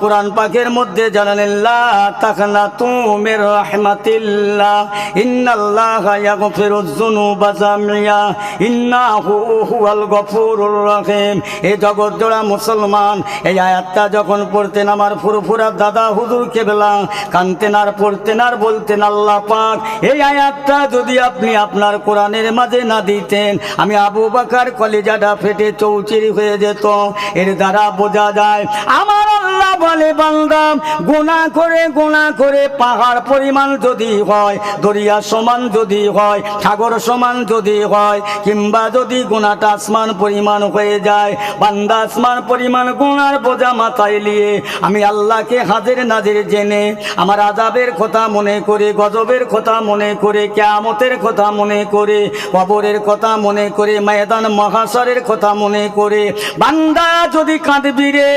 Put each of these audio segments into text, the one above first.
কোরআন মধ্যে এই জগৎ জোড়া মুসলমান, এই আয়াতটা যখন পড়তেন আমার ফুরফুরা দাদা হুজুর কেবলা, কানতেন আর পড়তেন আর বলতেন, আল্লাহ পাক, এই আয়াতটা যদি আপনি আপনার কোরআনের মাঝে না দিতেন, আমি আবু বাকার কলেজাটা ফেটে চৌচিরি হয়ে যেত। এর দ্বারা বোঝা যায়, আমার আল্লাহ বলে বান্দাম গুণা করে গুণা করে পাহাড় পরিমাণ যদি হয়, দরিয়া সমান যদি হয়, সাগর সমান যদি হয়, কিংবা যদি গুণাটা আসমান পরিমাণ হয়ে যায়, বান্দা আসমান পরিমাণ গুণার বোঝা মাথায় নিয়ে আমি আল্লাহকে হাজির নাজির জেনে, আমার আজাবের কথা মনে করে, গজবের কথা মনে করে, কেয়ামতের কথা মনে করে, কবরের কথা মনে করে, ময়দান মহাসরের কথা মনে করে, বান্দা যদি কাঁদবি রে,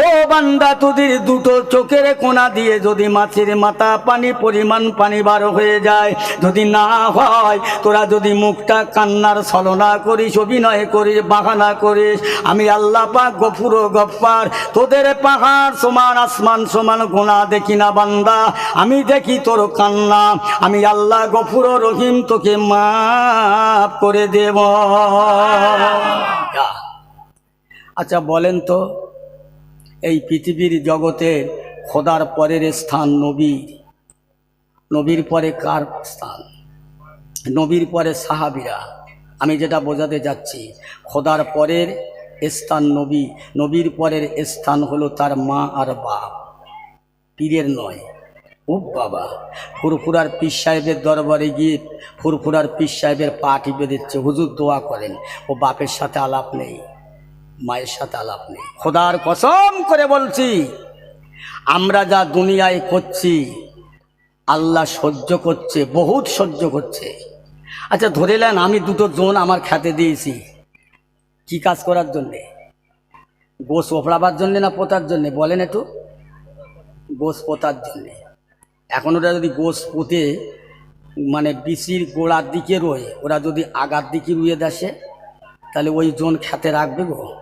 ও বান্দা তোদের দুটো চোখের কোনা দিয়ে যদি মাছের মাথা পানি পরিমাণ পানি বার হয়ে যায় যদি না হয় তোরা যদি মুখটা কান্নার ছলনা করিস অভিনয় করিস বাহানা করিস আমি আল্লাহ পাক গফুর গফার তোদের পাহাড় সমান আসমান সমান গোনা দেখি না বান্দা আমি দেখি তোর কান্না আমি আল্লাহ গফুর রহিম তোকে মাফ করে দেব। আচ্ছা বলেন তো এই পৃথিবীর জগতে খোদার পরের স্থান নবীর নবীর পরে কার স্থান? নবীর পরে সাহাবিরা। আমি যেটা বোঝাতে যাচ্ছি, খোদার পরের স্থান নবী, নবীর পরের স্থান হলো তার মা আর বাপ। পীরের নয় ও বাবা। ফুরফুরার পীর সাহেবের দরবারে গিয়ে ফুরফুরার পীর সাহেবের পা টিপে দিচ্ছে, হুজুর দোয়া করেন, ও বাপের সাথে আলাপ নেই। মায়ের সাথে আলাপ নেই। খোদার কসম করে বলছি, আমরা যা দুনিয়ায় করছি, আল্লাহ সহ্য করছে, বহুত সহ্য করছে। আচ্ছা ধরে নেন আমি দুটো জোন আমার খেতে দিয়েছি। কি কাজ করার জন্যে? গোস ওপড়াবার জন্যে না পোতার জন্যে? বলেন একটু। গোস পোতার জন্যে। এখন ওরা যদি গোস পোতে মানে বিচির গোড়ার দিকে রয়ে, ওরা যদি আগার দিকে রুয়ে দেশে তাহলে ওই জোন খেতে রাখবে গো?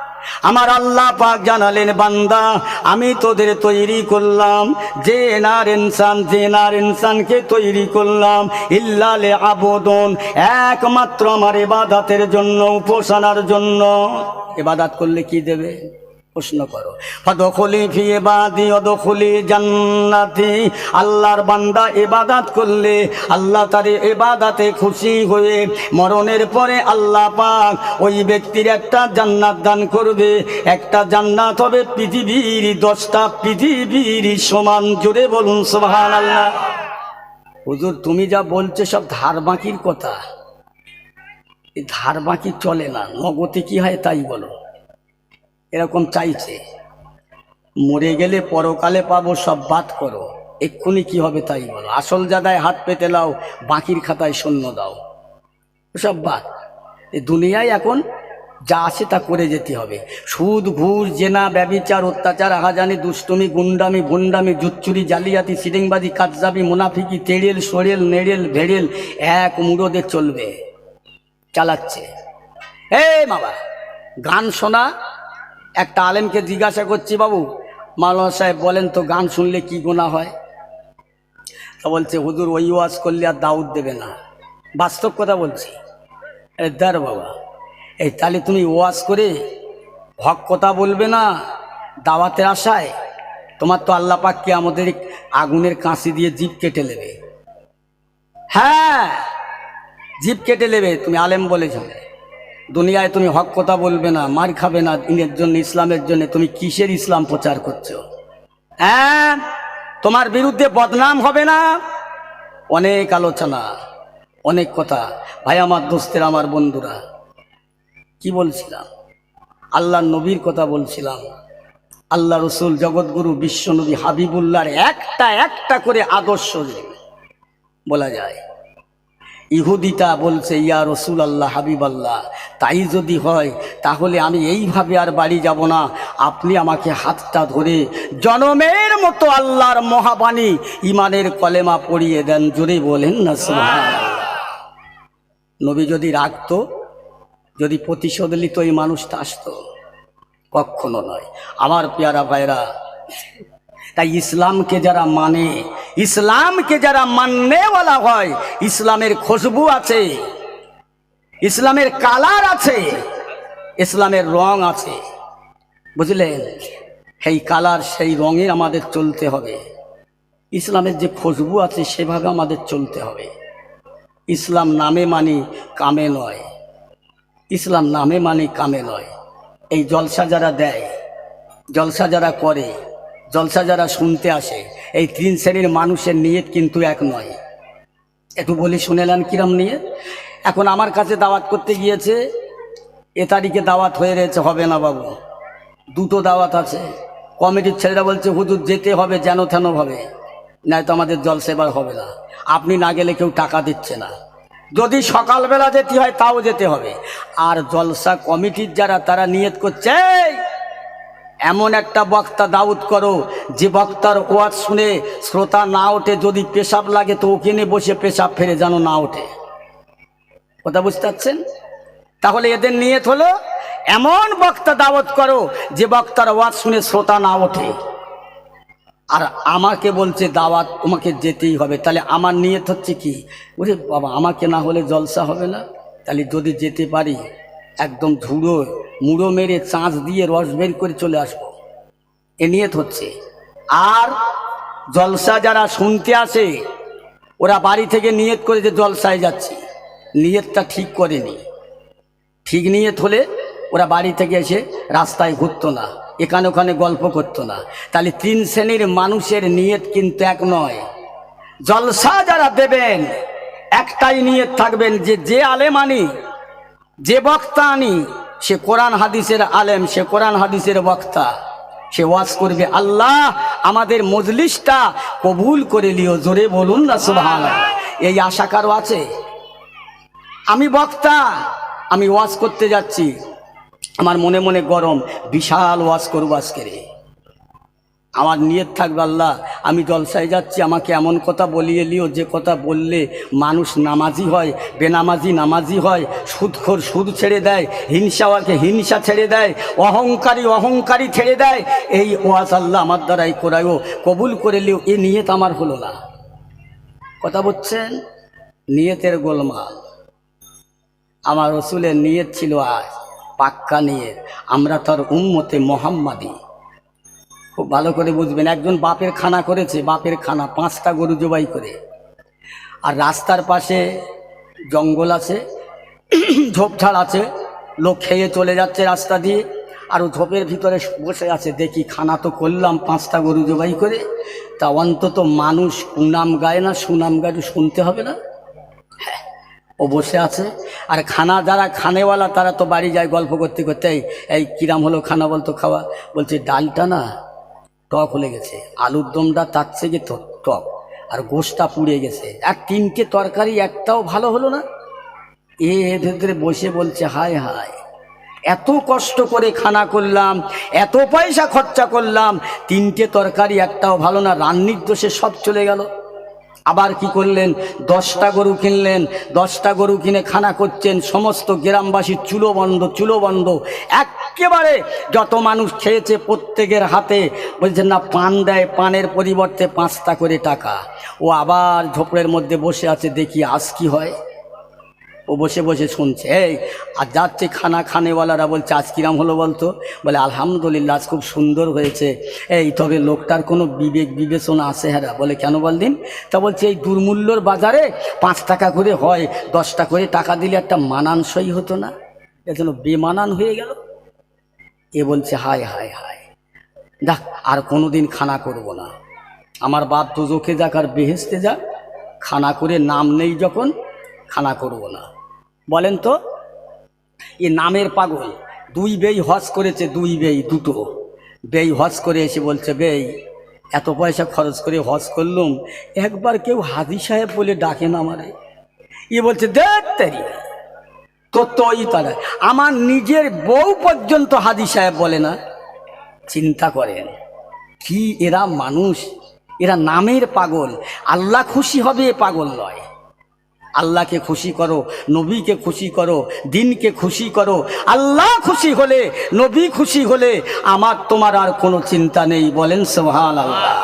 আমার আল্লাহ পাক জানালেন, বান্দা, আমি তোদের তৈরি করলাম, যে নার ইনসান, যে নার ইনসানকে তৈরি করলাম, ইল্লালে আবদন, একমাত্র আমার এবাদাতের জন্য, উপাসনার জন্য। এবাদাত করলে কি দেবে? প্রশ্ন করো। ফি এবাদি আল্লাহর বান্দা ইবাদাত করলে আল্লাহ তার ইবাদাতে খুশি হয়ে মরণের পরে আল্লাহ ওই ব্যক্তির একটা জান্নাত দান করবে। একটা জান্নাত হবে পৃথিবীর দশটা, পৃথিবীর সমান। জুড়ে বলুন সোহান আল্লাহ হুজুর, তুমি যা বলছো সব ধার বাকির কথা। এই ধার বাকি চলে না, নগদে কি হয় তাই বলো। এরকম চাইছে। মরে গেলে পরকালে পাবো সব বাদ করো। এক্ষুনি কি হবে তাই বলো। আসল জাদায় হাত পেতে লাও, বাকির খাতায় শূন্য দাও। সব বাদ। দুনিয়ায় এখন যা আছে তা করে যেতে হবে। সুদ, ঘুষ, জেনা, ব্যবিচার, অত্যাচার, আহাজানি, দুষ্টমি, গুন্ডামি, ভুন্ডামি, জুচ্চুরি, জালিয়াতি, সিরিংবাজি কাজজাবি মুনাফিকি, তেড়েল সরেল নেড়েল, ভেড়েল, এক মুড়োদের চলবে। চালাচ্ছে। এ বাবা, গান শোনা একটা আলেমকে জিজ্ঞাসা করছি, বাবু, মাওলানা সাহেব বলেন তো গান শুনলে কি গোনা হয়? তা বলছে, হুজুর, ওই ওয়াজ করলে আর দাউদ দেবে না। বাস্তব কথা বলছি। দার বাবা, এই তাহলে তুমি ওয়াজ করে হক কথা বলবে না দাওয়াতের আশায়? তোমার তো আল্লাহ পাককে আমাদের আগুনের কাঁচি দিয়ে জিপ কেটে নেবে। হ্যাঁ জিপ কেটে নেবে, তুমি আলেম বলেছ। দুনিয়ায় তুমি হক কথা বলবে না, মার খাবে না, দিনের জন্য, ইসলামের জন্য তুমি কিসের ইসলাম প্রচার করছ? হ্যাঁ তোমার বিরুদ্ধে বদনাম হবে না? অনেক আলোচনা, অনেক কথা। ভাই, আমার দোস্তের, আমার বন্ধুরা, কি বলছিলাম? আল্লাহ নবীর কথা বলছিলাম। আল্লাহ রসুল, জগৎগুরু বিশ্ব বিশ্বনবী, হাবিবুল্লাহর একটা একটা করে আদর্শ বলা যায়। ইহুদিটা বলছে, ইয়া রসুল আল্লাহ হাবিব আল্লাহ তাই যদি হয়, তাহলে আমি এইভাবে আর বাড়ি যাব না। আপনি আমাকে হাতটা ধরে জনমের মতো আল্লাহর মহাবাণী ইমানের কলেমা পড়িয়ে দেন, জোরে বলেন না। নবী যদি রাখতো, যদি প্রতিশোধ নিত, এই মানুষটা আসতো। কখনো নয়। আমার পেয়ারা ভাইরা, তাই ইসলামকে যারা মানে ইসলামকে যারা মাননেওয়ালা হয়, ইসলামের খুশবু আছে, ইসলামের কালার আছে, ইসলামের রং আছে। বুঝলেন? সেই কালার, সেই রঙে আমাদের চলতে হবে। ইসলামের যে খুশবু আছে, সেভাবে আমাদের চলতে হবে। ইসলাম নামে মানি কামে নয়। ইসলাম নামে মানি কামে নয়। এই জলসা যারা দেয়, জলসা যারা করে, জলসা যারা শুনতে আসে এই তিন শ্রেণির মানুষের নিয়ত কিন্তু এক নয়। একটু বলি শুনেলেন কিরম নিয়ে এখন আমার কাছে দাওয়াত করতে গিয়েছে এ তারিখে দাওয়াত হয়ে রয়েছে হবে না বাবু। দুটো দাওয়াত আছে। কমিটির ছেলেরা বলছে হুজুর যেতে হবে যেন তেন ভাবে। নয়তো আমাদের জল সেবার হবে না। আপনি না গেলে কেউ টাকা দিচ্ছে না। যদি সকালবেলা যেতে হয় তাও যেতে হবে। আর জলসা কমিটির যারা তারা নিয়ত করছে "এই, এমন একটা বক্তা দাউদ করো, যে বক্তার ওয়াজ শুনে শ্রোতা না ওঠে, যদি পেশাব লাগে তো ওখানে বসে পেশাব ফেরে যেন না ওঠে। কথা বুঝতে পারছেন? তাহলে এদের নিয়ত হলো, এমন বক্তা দাওয়াত করো, যে বক্তার ওয়াজ শুনে শ্রোতা না ওঠে। আর আমাকে বলছে, দাওয়াত তোমাকে যেতেই হবে। তাহলে আমার নিয়ত হচ্ছে কি? ওরে বাবা, আমাকে না হলে জলসা হবে না? তাহলে যদি যেতে পারি একদম ঝুড়ো মুড়ো মেরে চাঁচ দিয়ে রস বের করে চলে আসব। এ নিয়ত হচ্ছে। আর জলসা যারা শুনতে আসে, ওরা বাড়ি থেকে নিয়ত করে যে জলসায় যাচ্ছি। নিয়তটা ঠিক করেনি। ঠিক নিয়ত হলে ওরা বাড়ি থেকে এসে রাস্তায় ঘুরতো না, এখানে ওখানে গল্প করতো না। তাহলে তিন শ্রেণির মানুষের নিয়ত কিন্তু এক নয়। জলসা যারা দেবেন, একটাই নিয়ত থাকবেন যে যে আলেম আনি যে বক্তা আনি সে কোরআন হাদিসের আলেম, সে কোরআন হাদিসের বক্তা। সে ওয়াজ করবে, আল্লাহ, আমাদের মজলিসটা কবুল করে লিও জোরে বলুন না সুবহান এই আশা কারও আছে? আমি বক্তা, আমি ওয়াজ করতে যাচ্ছি। আমার মনে মনে গরম, বিশাল ওয়াজ করব আজকে আমার নিয়ত থাকবে আল্লাহ। আমি জলসায় যাচ্ছি, আমাকে এমন কথা বলিয়ে লিও যে কথা বললে মানুষ নামাজি হয়, বেনামাজি নামাজি হয়, সুদখোর সুদ ছেড়ে দেয়, হিংসাওয়াকে হিংসা ছেড়ে দেয়, অহংকারী অহংকারী ছেড়ে দেয়। এই ওয়াজ আল্লাহ আমার দ্বারাই করায়ও কবুল করে লিও এ নিয়ত আমার হলো না। কথা বলছেন? নিয়তের গোলমাল। আমার রসুলের নিয়ত ছিল আজ পাক্কা নিয়ত। আমরা তার উম্মতে মোহাম্মাদি। খুব ভালো করে বুঝবেন একজন বাপের খানা করেছে বাপের খানা পাঁচটা গরু জবাই করে। আর রাস্তার পাশে জঙ্গল আছে ঝোপঝাড় আছে লোক খেয়ে চলে যাচ্ছে রাস্তা দিয়ে আর ঝোপের ভিতরে বসে আছে দেখি খানা তো করলাম পাঁচটা গরু জবাই করে। তা অন্তত মানুষ কুনাম গায় না সুনাম গায় শুনতে হবে না। ও বসে আছে। আর খানা যারা খানেওয়ালা তারা তো বাড়ি যায় গল্প করতে করতে "এই, এই কিরাম হলো খানা বলতো খাওয়া বলছে ডালটা না টক হলে গেছে। আলুর দমটা তার থেকে টক। আর গোশটা পুড়ে গেছে। আর তিনটে তরকারি একটাও ভালো হলো না। এ ভেতরে বসে বলছে, হায় হায়, এত কষ্ট করে খানা করলাম, এত পয়সা খরচা করলাম, তিনটে তরকারি একটাও ভালো না, রান্নির দোষে সব চলে গেল। আবার কি করলেন? দশটা গরু কিনলেন। দশটা গরু কিনে খানা করছেন। সমস্ত গ্রামবাসী চুলো বন্ধ চুলো বন্ধ একেবারে যত মানুষ খেয়েছে প্রত্যেকের হাতে। বলছেন, না, পান দেয়, পানের পরিবর্তে পাঁচটা করে টাকা। ও আবার ঝোপড়ের মধ্যে বসে আছে, দেখি আজ কি হয়। ও বসে বসে শুনছে, এই, আর যাচ্ছে খানা খানেওয়ালারা বলছে, আজ কিরাম হলো বলতো? বলে, আলহামদুলিল্লাহ, আজ খুব সুন্দর হয়েছে। এই, তবে লোকটার কোনো বিবেক বিবেচনা আছে হ্যাঁ বলে, কেন বলদিন? তা বলছে, এই দুর্মূল্যর বাজারে পাঁচ টাকা করে হয় দশটা করে টাকা দিলে একটা মানানসই হতো না? এ যেন বেমানান হয়ে গেল। এ বলছে, হায় হায় হায়, দেখ, আর কোনো দিন খানা করব না। আমার বাপ দুজোকে যাক আর বেহেস্তে যাক, খানা করে নাম নেই যখন, খানা করব না। বলেন তো? এ নামের পাগল। দুই বেই হজ করেছে, দুই বেই দুটো। বেই হজ করে এসে বলছে, বেই, এত পয়সা খরচ করে হজ করলুম, একবার কেউ হাজি সাহেব বলে ডাকে না আমারে। ই বলছে, দেখ তো ওই তারা আমার নিজের বউ পর্যন্ত হাদি সাহেব বলে না। চিন্তা করেন, কি এরা মানুষ? এরা নামের পাগল, আল্লাহ খুশি হবে পাগল নয়। আল্লাহকে খুশি করো, নবীকে খুশি করো, দিনকে খুশি করো। আল্লাহ খুশি হলে, নবী খুশি হলে আমার তোমার আর কোনো চিন্তা নেই, বলেন সোহান আল্লাহ